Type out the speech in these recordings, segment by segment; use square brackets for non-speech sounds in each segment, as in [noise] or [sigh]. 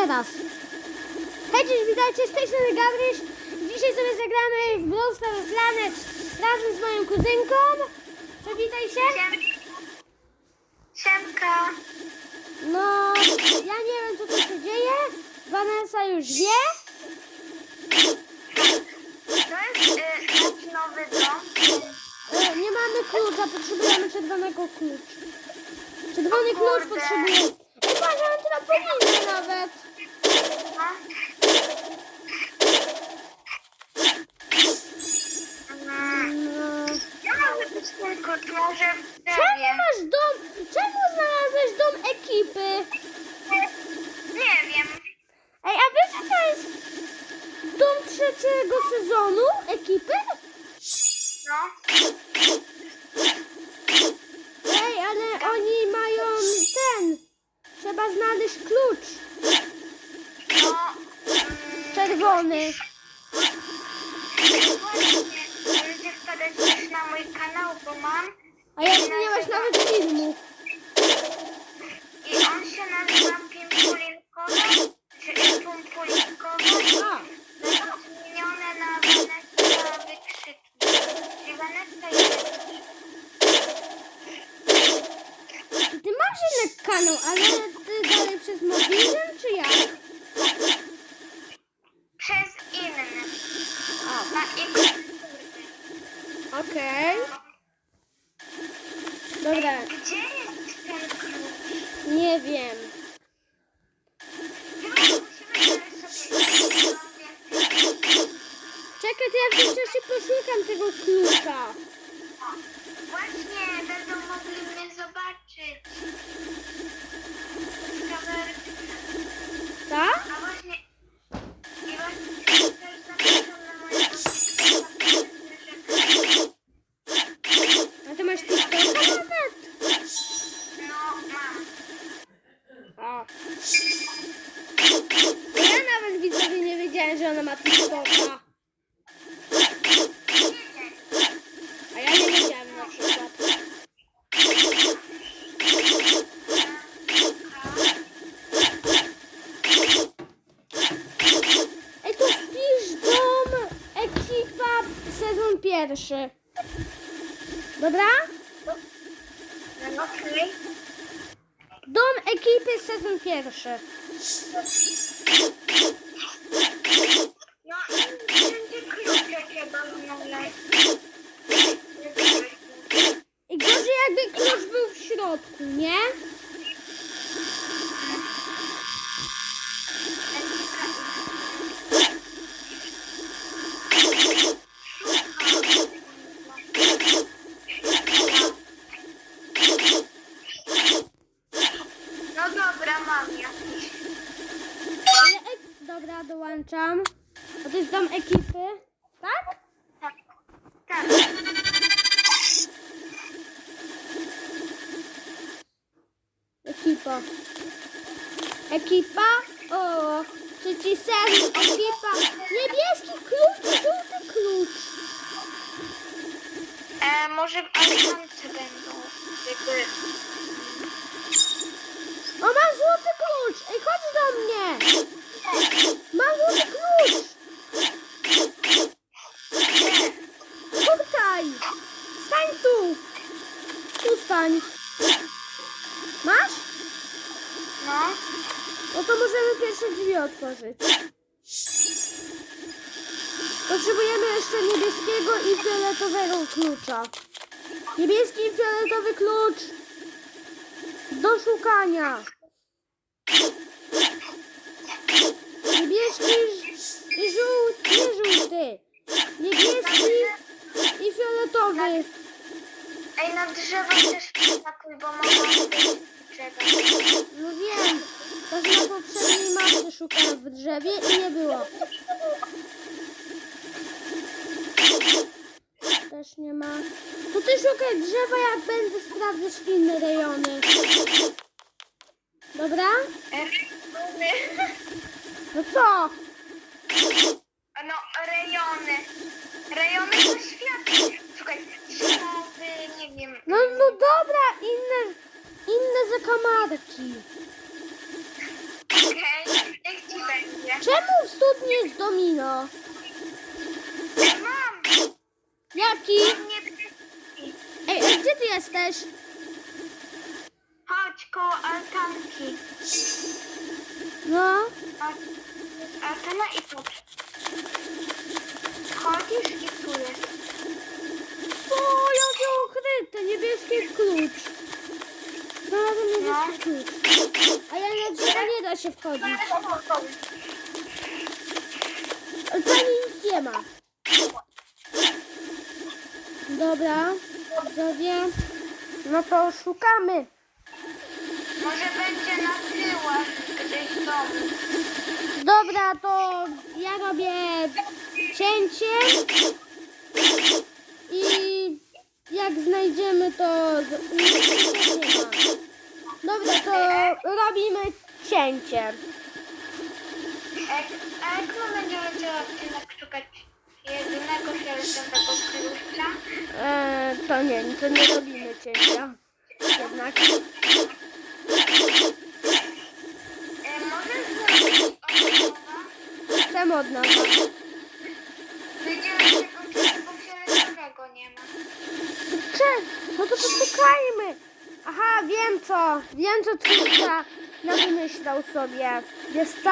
teraz. Hej, cześć, witajcie, z tej strony Gabryś. Dzisiaj sobie zagramy w Brawl Stars Planet razem z moją kuzynką. Przywitaj się. Siem... Siemka. No, ja nie wiem, co tu się dzieje. Vanessa już wie. To jest y, nowy dom. Nie mamy klucza, potrzebujemy czerwonego klucza. Czerwony klucz potrzebujemy. Ej, patrz, mam trampolinę nawet. Czemu masz dom? Czemu znalazłeś dom ekipy? Nie wiem. Ej, a wiesz, że to jest dom trzeciego sezonu ekipy? No. Ej, ale oni mają ten. Trzeba znaleźć klucz czerwony. właśnie. Możecie wpadać też na mój kanał, bo mam. A jak nie masz nawet filmów. I on się nazywa Pimpulinkowo. Czy Pumpulinkowo. A, Zostało zmienione na Vanessa Wykrzyki. Czyli Vanessa jest ty masz inny kanał, ale ty dalej przez mobilem, czy jak? przez inny. Okej. Dobra, Gdzie jest ten klucz? nie wiem. Chyba musimy znaleźć sobie Czekaj, to ja w tym czasie poszukam tego klucza. Właśnie, będą mogli mnie zobaczyć. Kamer... Co? A właśnie... I właśnie też zapraszam na mojego TikToka, że... A ty masz TikToka nawet? No, mam. O. Ja nawet widzowie nie wiedziałem, że ona ma TikToka. A ja nie wiedziałem na przykład. Ej, tu wpisz dom ekipa sezon pierwszy. Dobra? No, okej. Dom ekipy sezon pierwszy. No, i wszędzie klucze trzeba znaleźć. I gorzej jakby klucz był w środku, nie? No dobra, mam jakiś. Ale ek- Dobra, dołączam. A to jest dom ekipy, tak? Tak. Tak. Ekipa. Ekipa? O, trzeci sezon, ekipa. Niebieski klucz, żółty klucz. E, może w Alicante będą. Jakby... O, mam złoty klucz. Ej, chodź do mnie. Mam złoty klucz. Tutaj. Stań tu. Tu stań. Masz? No. No to możemy pierwsze drzwi otworzyć. Potrzebujemy jeszcze niebieskiego i fioletowego klucza. Niebieski i fioletowy klucz. Do szukania. Niebieski i żółty, nie żółty. Niebieski i fioletowy. Ej, na drzewo też przytakuj, bo mogą być drzewa. No wiem, to na poprzedniej mapie szukałem w drzewie i nie było. Też nie ma. To ty szukaj drzewa, jak będę sprawdzać inne rejony. Dobra? No co? No, rejony. Rejony to świat. Słuchaj, drzewowy, nie wiem. No, no dobra, inne, inne zakamarki. Okej. Jak Czemu w studni jest domino? Jaki? Ej, ej, gdzie ty jesteś? Chodź koło altanki. No. A- Altana i patrz. Chodzisz i tu jest. Co? Jakie ukryte? Niebieski klucz. Znalazłem niebieski klucz. A ja na drzewo nie da się wchodzić. Ale Tam nic nie ma. Dobra. Widzowie. No to szukamy. Może będzie na tyłach gdzieś w domu. Dobra, to ja robię cięcie i jak znajdziemy to. Dobra, to robimy cięcie. A jak, a jak my będziemy odcinek szukać jedynego fioletowego klucza? E, to nie, to nie robimy cięcia. Jednak. E, możesz zrobić od nowa? Czemu od nowa? Wiedziałem, że tego fioletowego nie ma. No to poszukajmy. Aha, wiem co. Wiem co twórca wymyślał sobie. Wiesz co?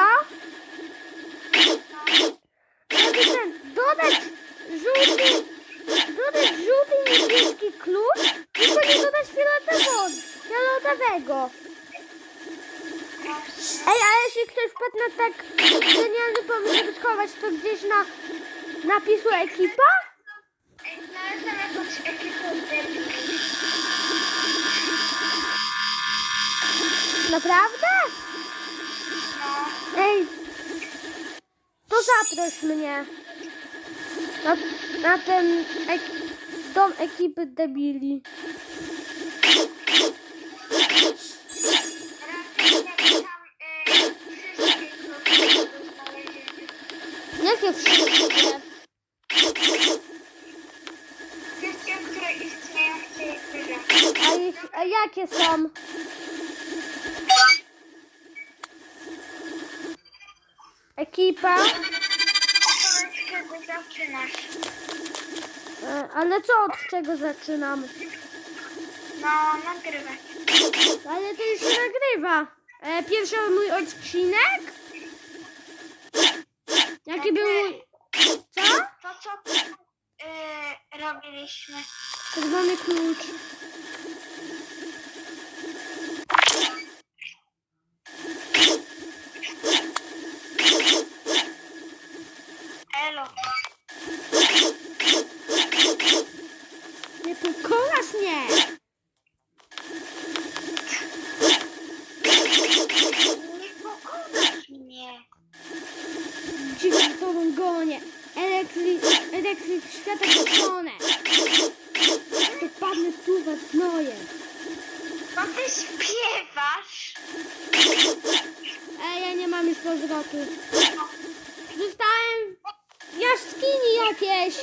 Żeby ten, dodać żółty, dodać żółty niebieski klucz, tylko nie dodać fioletowego, fioletowego. Ej, a jeśli ktoś wpadł na tak genialny pomysł, żeby schować to gdzieś na napisu ekipa? Naprawdę? No. Ej, to zaproś mnie na, na ten ek, dom ekipy debili. Jakie wszystkie? Wszystkie, które istnieją w tej grze. A, ich, a jakie są? Ekipa? Zaczynasz. E, Ale co, od czego zaczynam? No, nagrywać. Ale to już się nagrywa. E, Pierwszy mój odcinek? Jaki był mój... Co? To co e, robiliśmy? Czerwony klucz. Elo. Nie pokonasz mnie! Nie pokonasz mnie. Dziś z tobą gonię. Elektryk, koszone. To padnę tu was gnoje. No ty śpiewasz. Ej, ja nie mam już powrotu. Zostałem w jaskini jakieś.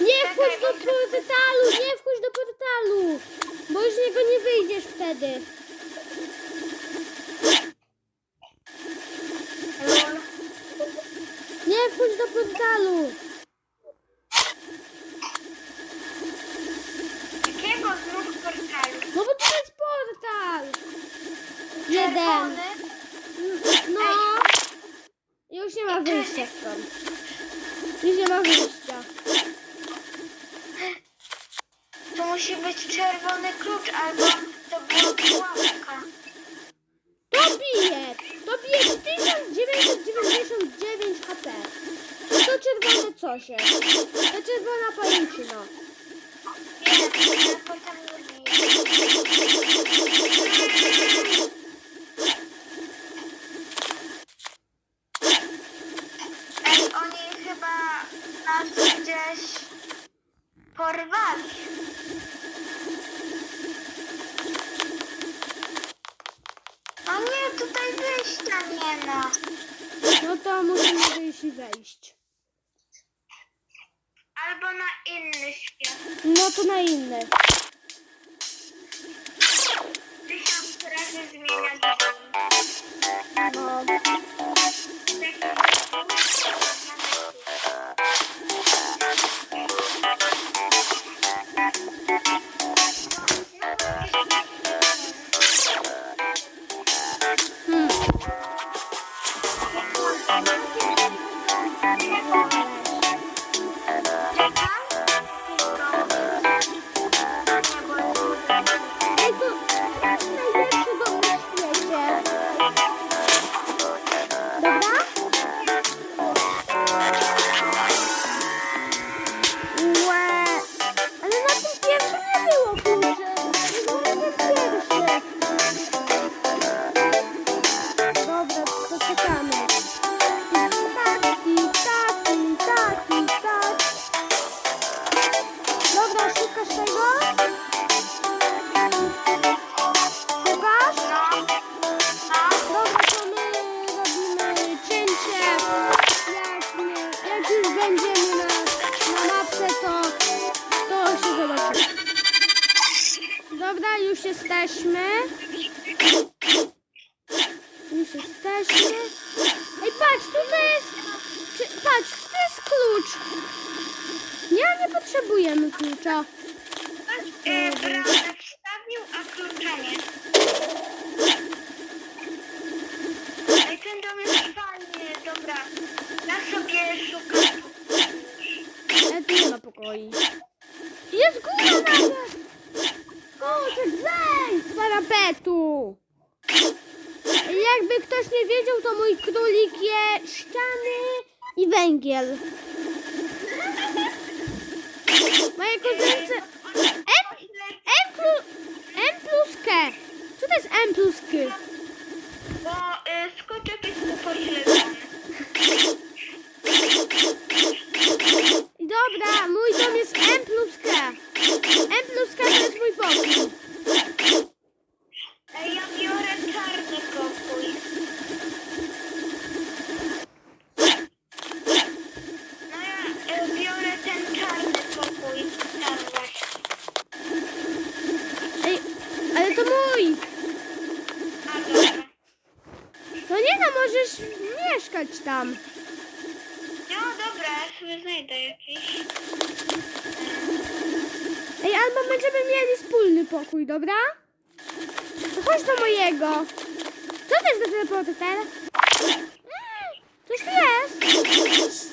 Nie wchodź do portalu, nie wchodź do portalu. Bo już z niego nie wyjdziesz wtedy. Nie wchodź do portalu. Jakiego znów portalu? No bo to jest portal. Czerwony? No. Już nie ma wyjścia stąd. Już nie ma wyjścia. To musi być czerwony klucz albo to była pułapka. To bije! To bije 1999 HP. To czerwone coś jest. To czerwona pajęczyna. Parapetu! Jakby ktoś nie wiedział, to mój królik je ściany i węgiel. Moje kuzynce... M, M, plus, M plus K. Co to jest M plus K? Bo y, skoczek jest upośledzony. Dobra, mój dom jest M plus K. M plus K to jest mój pokój. Ej, ja biorę czarny pokój. No ja y, biorę ten czarny pokój. Tam właśnie. Ej, ale to mój. A dobra. No nie no, możesz mieszkać tam. No dobra, ja sobie znajdę jakiś. Ej, albo będziemy mieli wspólny pokój, dobra? Chodź do mojego. Co to jest za? Mm, Coś jest.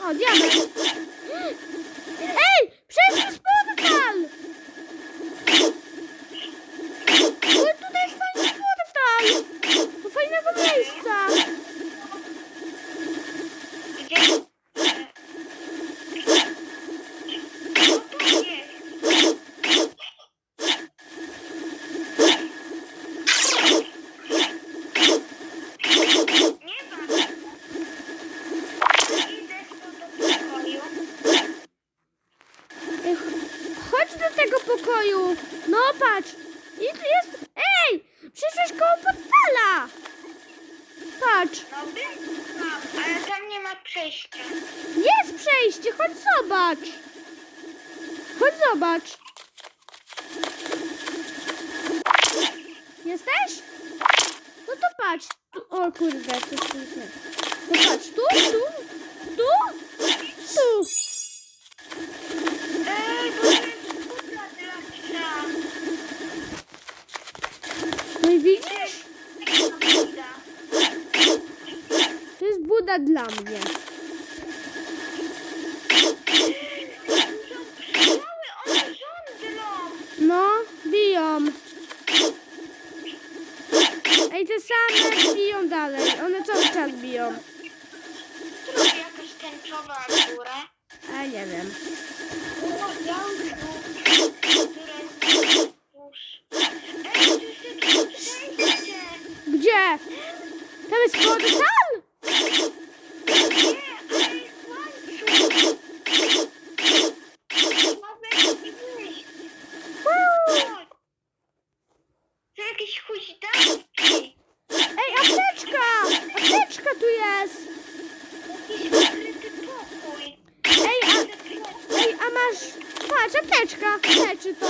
O, diament. Ej, przeszły z portal. Oj, tutaj jest fajny portal. Do fajnego miejsca. Gdzie? No tu jest. Nie ma. Idę tu do pokoju. Ej, ch- chodź do tego pokoju. No patrz. I tu jest... Ej, przyszłeś koło portala. Patrz. No mam, ale tam nie ma przejścia. Jest przejście, chodź zobacz. Chodź zobacz. Jesteś? No to patrz. Tu, o kurde, coś tu jest. No patrz, tu, tu, tu. Ej, bo to jest buta dla psa. No i widzisz? Buda. To jest Buda dla mnie. No, biją. Ej, te same biją dalej. One cały czas biją. Jest jakaś tęczowa góra. A nie wiem. Gdzie? Tam jest portal? Nie, ale jest łańcuch. Ma wejść i wyjść. Woo! Chodź. To jakieś huźdawki. Ej, apteczka! Apteczka tu jest! Jakiś ukryty pokój. Ej, a, ej, a masz... Patrz, apteczka. Leczy to.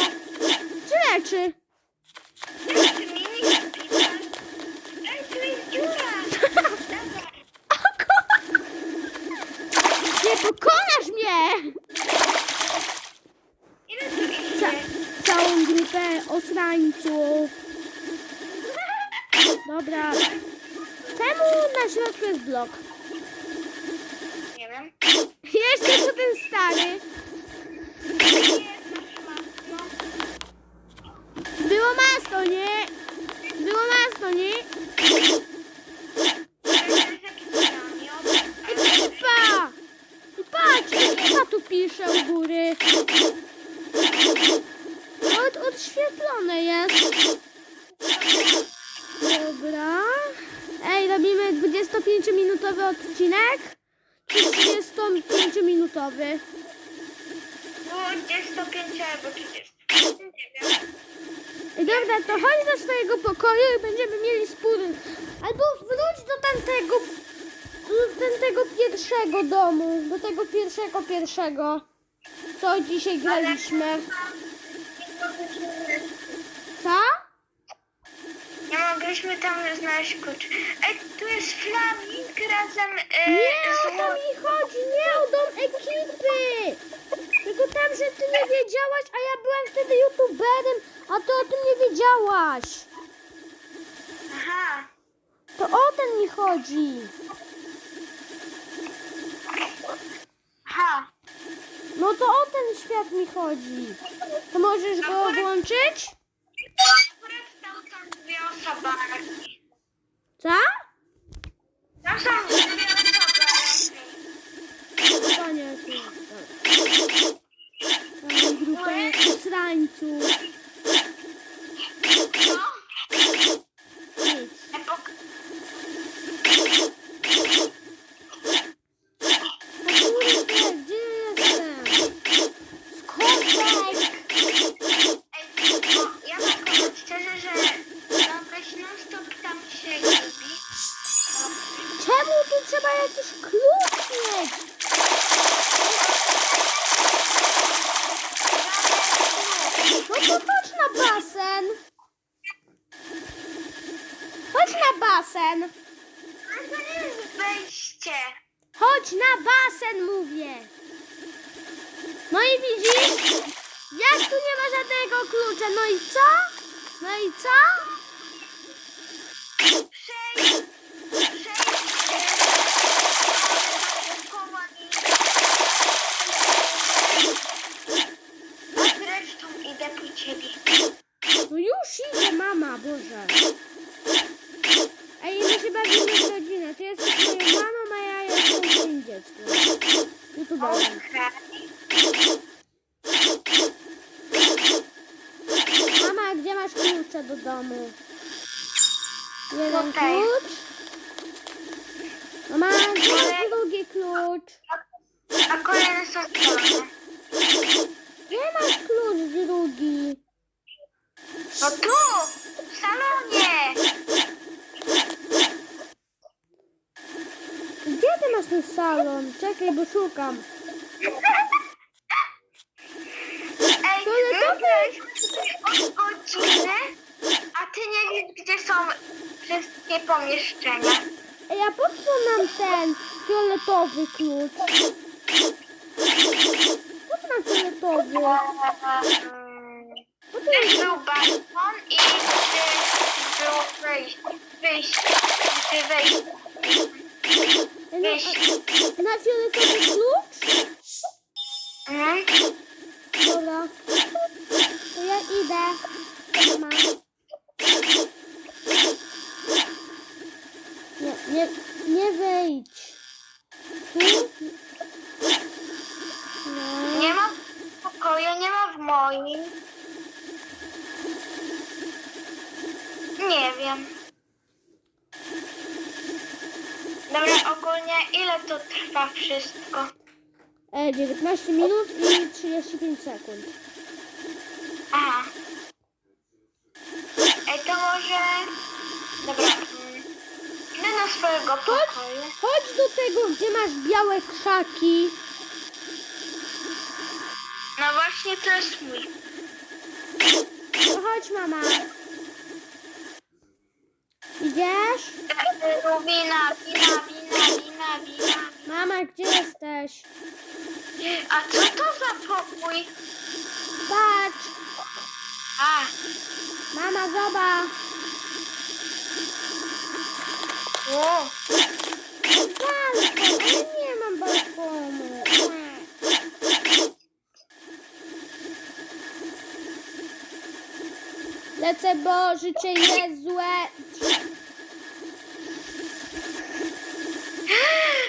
Czy leczy? Jak ty mi nie wpisać? Ej, tu jest dziura. Dawaj. O kur... Nie pokonasz mnie! Ile Ca całą grupę osrańców. Dobra. Czemu na środku jest blok? Nie wiem. Jeszcze tu ten stary. 35 albo 30. Nie wiem. Dobra, to chodź do swojego pokoju i będziemy mieli spór. Albo wróć do tamtego, do tamtego pierwszego domu, do tego pierwszego pierwszego, co dzisiaj graliśmy. Co? No, mogliśmy tam znaleźć klucz. Ej, tu jest Flaming razem e, Nie, z... o to mi chodzi, nie o dom ekipy! Tylko tam, że ty nie wiedziałaś, a ja byłem wtedy youtuberem, a ty o tym nie wiedziałaś. Aha. To o ten mi chodzi. Aha. No to o ten świat mi chodzi. To możesz go włączyć? Akurat tam są dwie osoby. Co? Tam są dwie osoby. Panie, Całą grupę srańców. Co? Nic. Epok. O kurde, gdzie jestem? Skopek! Ej, bo ja mam powiedzieć szczerze, że jakoś non stop tam się gubi. Czemu tu trzeba jakiś klucz mieć? No to chodź na basen. Chodź na basen. Ale to nie jest Chodź na basen, mówię. No i widzisz? Jak tu nie ma żadnego klucza? No i co? No i co? Przejdź. Przejdź. Dookoła i... A zresztą idę po ciebie. No już idzie mama, Boże. Ej, my się bawimy w rodzinę. Ty jesteś moją mamą, YouTuberem. Mama, gdzie masz klucze do domu? Jeden Tutaj. klucz. Mama, gdzie masz drugi klucz? A kolejne są czarne. Gdzie masz klucz drugi? No tu! W salonie! Gdzie ty masz ten salon? Czekaj, bo szukam. Ej, tutaj od godziny, a ty nie wiesz, gdzie są wszystkie pomieszczenia. Ej, a po co nam ten fioletowy klucz? Po co nam fioletowy? Po co Gdzieś był balkon i gdzieś było. Wyjście. Gdzie wejście. Ej, no, na fioletowy klucz? Mhm. Dobra. To ja idę. Mama. Nie, nie, nie wejdź. Tu? Nie. Nie ma w pokoju, nie ma w moim. Nie wiem. Dobra, ogólnie ile to trwa wszystko? E, 19 minut i 35 sekund. Aha. Ej, to może... Dobra. mm, Idę do swojego pokoju. Chodź do tego, gdzie masz białe krzaki. No właśnie, to jest mój. No chodź, mama. Idziesz? Wina, wina, wina, wina, wina. Mama, gdzie jesteś? A co to za pokój? Patrz. A, Mama, zobacz. o. Balkon, ale nie mam balkonu. Lecę, bo życie jest złe. [gasps] Ha, [laughs]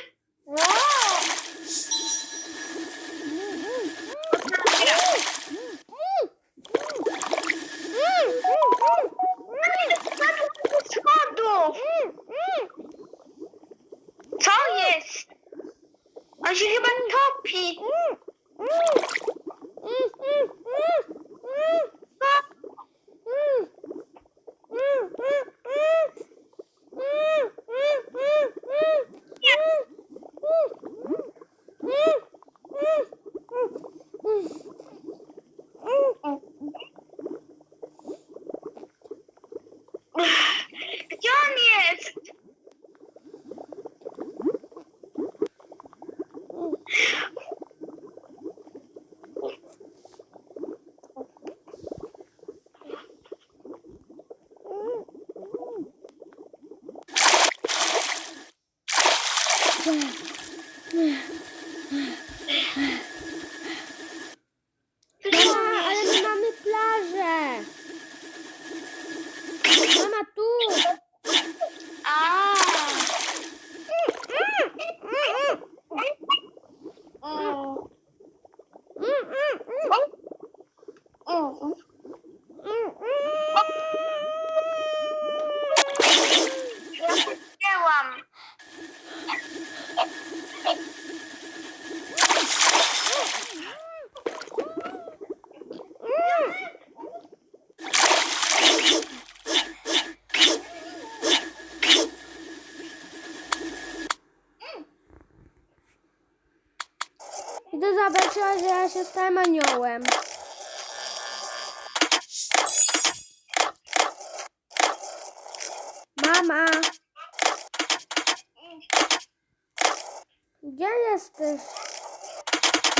gdzie jesteś?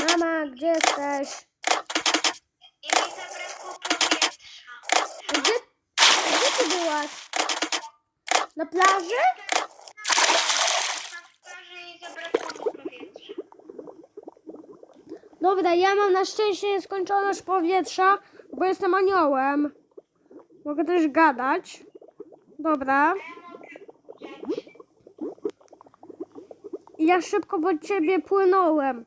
Mama, gdzie jesteś? I mi zabrakło powietrza. Gdzie, gdzie ty byłaś? Na plaży? Na plaży i zabrakło mi powietrza. Dobra, ja mam na szczęście nieskończoność powietrza, bo jestem aniołem. Mogę też gadać. Dobra. Ja szybko pod ciebie płynąłem.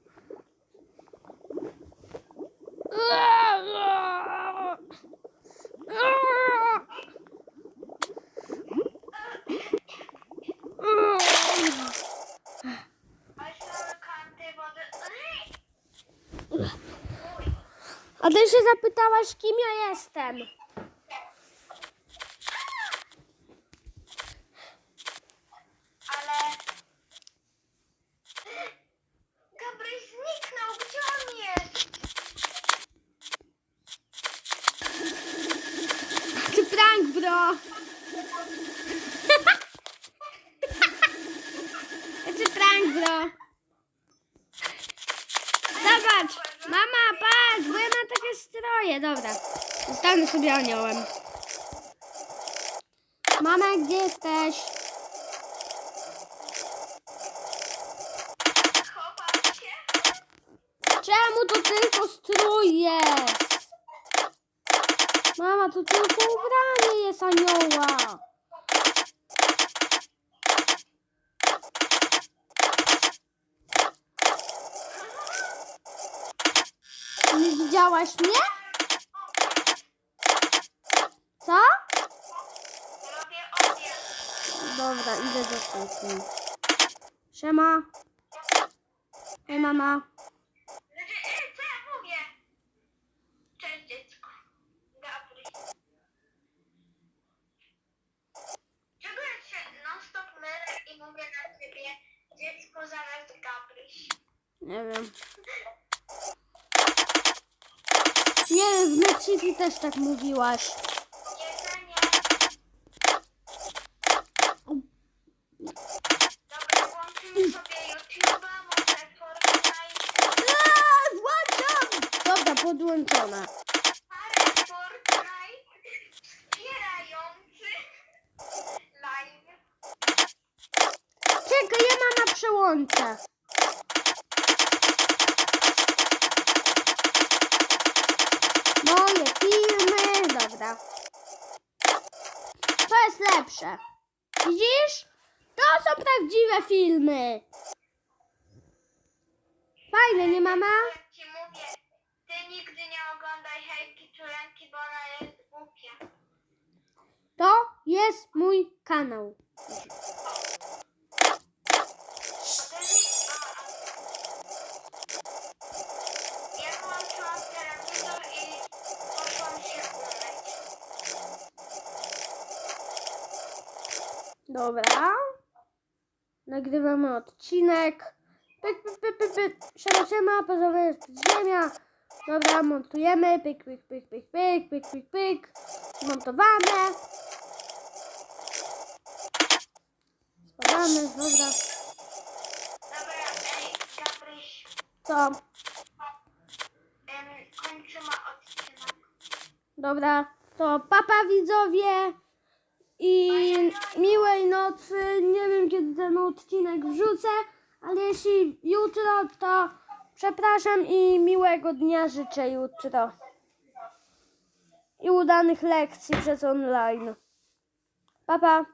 A ty się zapytałaś, kim ja jestem. Ale... Gabryś zniknął, gdzie on jest? Ty prank, bro. Ty prank, bro. Zobacz, mama, patrz, bo ja mam takie stroje. Dobra, zostanę sobie aniołem. Mama, gdzie jesteś? Chowam się. Czemu to tylko strój jest? Mama, to tylko ubranie jest anioła. Nie widziałaś mnie? Co? Dobra, idę do kuchni. Siema. Hej, mama. Znaczy, e, co ja mówię? Cześć dziecko. Gabryś. Czego ja się non stop mylę i mówię na ciebie dziecko zamiast Gabryś? Nie wiem. Nie, w Mexicy też tak mówiłaś. Dobra, podłączona. Czekaj, ja mama przełączę. Dobra. To jest lepsze. Widzisz? To są prawdziwe filmy. Fajne, nie mama? Ci mówię, ty nigdy nie oglądaj Hejki Czulenki, bo ona jest głupia. To jest mój kanał. Dobra. Nagrywamy odcinek. Pyk, pyk, pyk, pyk, pyk. Siema, siema, pozowy jest ziemia. Dobra, montujemy. Pyk, pyk, pyk, pyk, pyk, pyk, pyk, pyk. Montowane. Gadamy, dobra. Dobra, ej, Gabryś, Co? Dobra, to papa widzowie i miłej nocy. Nie wiem kiedy ten odcinek wrzucę, ale jeśli jutro, to przepraszam i miłego dnia życzę jutro. I udanych lekcji przez online. Pa, pa.